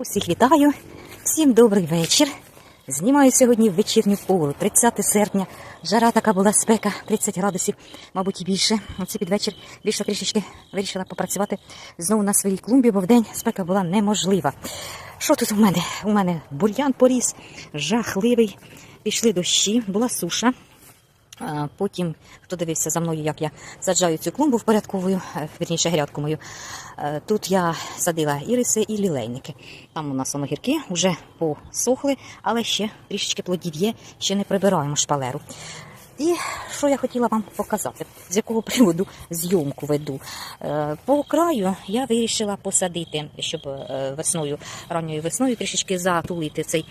Усіх вітаю, всім добрий вечір. Знімаю сьогодні вечірню пору, 30 серпня. Жара така була спека, 30 градусів, мабуть, і більше. Оце під вечір більше трішечки вирішила попрацювати знову на своїй клумбі, бо вдень спека була неможлива. Що тут у мене? У мене бур'ян поріс, жахливий. Пішли дощі, була суша. Потім, хто дивився за мною, як я саджаю цю клумбу впорядковую, е, вірніше грядку мою. е, Тут я садила іриси і лілейники. Там у нас воно вже посохли, але ще трішечки плодів є, ще не прибираємо шпалеру. І що я хотіла вам показати, з якого приводу зйомку веду. Е, По краю я вирішила посадити, щоб весною, ранньою весною трішечки затулити цей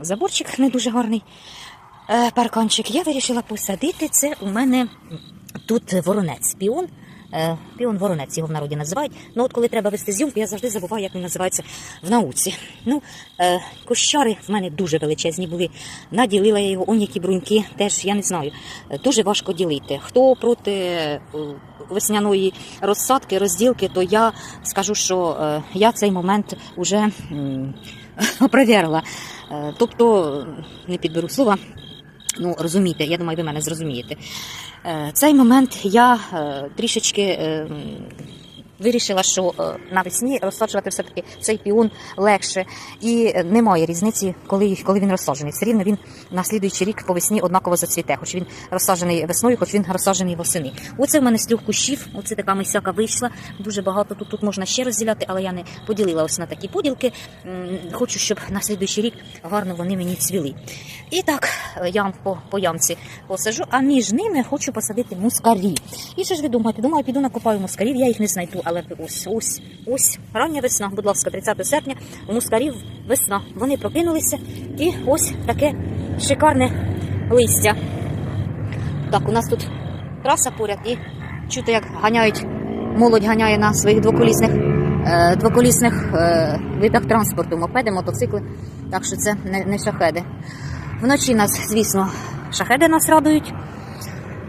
заборчик не дуже гарний парканчик. Я вирішила посадити. Це у мене тут воронець піон. Е, Піон воронець його в народі називають. Ну от коли треба вести зйомку, я завжди забуваю, як він називається в науці. Ну, е, кощари в мене дуже величезні були. Наділила я його, он які бруньки, теж я не знаю. Е, Дуже важко ділити. Хто проти е, весняної розсадки, розділки, то я скажу, що е, я цей момент уже м, перевірила. Е, Тобто, не підберу слова. Ну, розумієте, я думаю, ви мене зрозумієте. Е, Цей момент я е, трішечки е, вирішила, що е, навесні розсаджувати все-таки цей піон легше. І немає різниці, коли, коли він розсаджений. Все рівно він на слідуючий рік по весні однаково зацвіте, хоч він розсаджений весною, хоч він розсаджений восени. Оце в мене з трьох кущів, оце така мисяка вийшла. Дуже багато тут, тут можна ще розділяти, але я не поділила ось на такі поділки. Хочу, щоб на слідуючий рік гарно вони мені цвіли. І так, е, ям по, по ямці посажу, а між ними хочу посадити мускарі. І що ж ви думаєте? Думаю, піду накопаю мускарів, я їх не знайду, але ось, ось, ось, рання весна, будь ласка, 30 серпня, у мускарів весна. Вони прокинулися, і ось таке шикарне листя. Так, у нас тут траса поряд і чути, як ганяють, молодь ганяє на своїх двоколісних, е, двоколісних е, видах транспорту, мопеди, мотоцикли. Так що це не, не шахеди. Вночі нас, звісно, шахеди нас радують,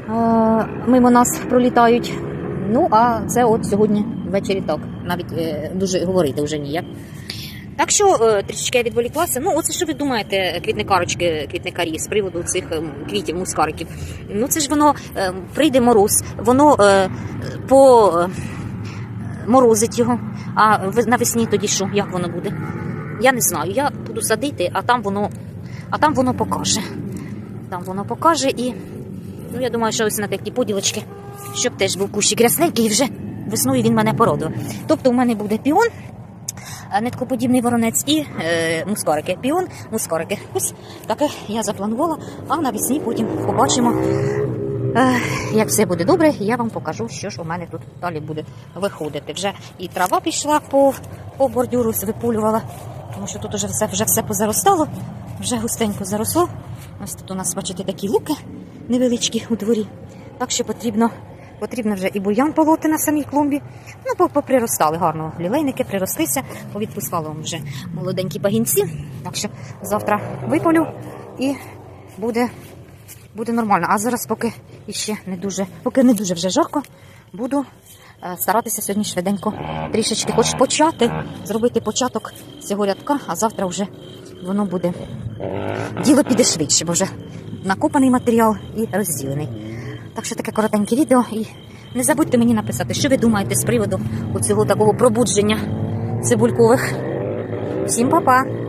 е, мимо нас пролітають. Ну, а це от сьогодні ввечері так. Навіть е, дуже говорити вже ніяк. Так що е, трішечки я відволіклася. Ну, оце що ви думаєте, квітникарочки, квітникарі з приводу цих ем, квітів, мускариків. Ну це ж воно е, прийде мороз, воно е, по е, морозить його. А навесні тоді що? Як воно буде? Я не знаю. Я буду садити, а там воно, а там воно покаже. Там воно покаже і ну я думаю, що ось на такі поділочки, щоб теж був кущик рясненький, і вже весною він мене породив. Тобто у мене буде піон, е, ниткоподібний воронець і е, мускарики. Піон, мускарики. Ось таке я запланувала, а навесні потім побачимо. Е, Як все буде добре, я вам покажу, що ж у мене тут далі буде виходити. Вже і трава пішла по, по бордюру, випулювала, тому що тут вже все, вже все позаростало, вже густенько заросло. Ось тут у нас, бачите, такі луки невеличкі у дворі. Так що потрібно, потрібно вже і бур'ян полоти на самій клумбі. Ну, поприростали гарно. Лілейники приростися, повідпускали вам вже молоденькі пагінці. Так що завтра виполю і буде буде нормально. А зараз, поки іще не дуже, поки не дуже вже жарко, буду е, старатися сьогодні швиденько трішечки хоч почати, зробити початок цього рядка, а завтра вже воно буде. Діло піде швидше, бо вже накопаний матеріал і розділений. Так що таке коротеньке відео. І не забудьте мені написати, що ви думаєте з приводу цього такого пробудження цибулькових. Всім па-па!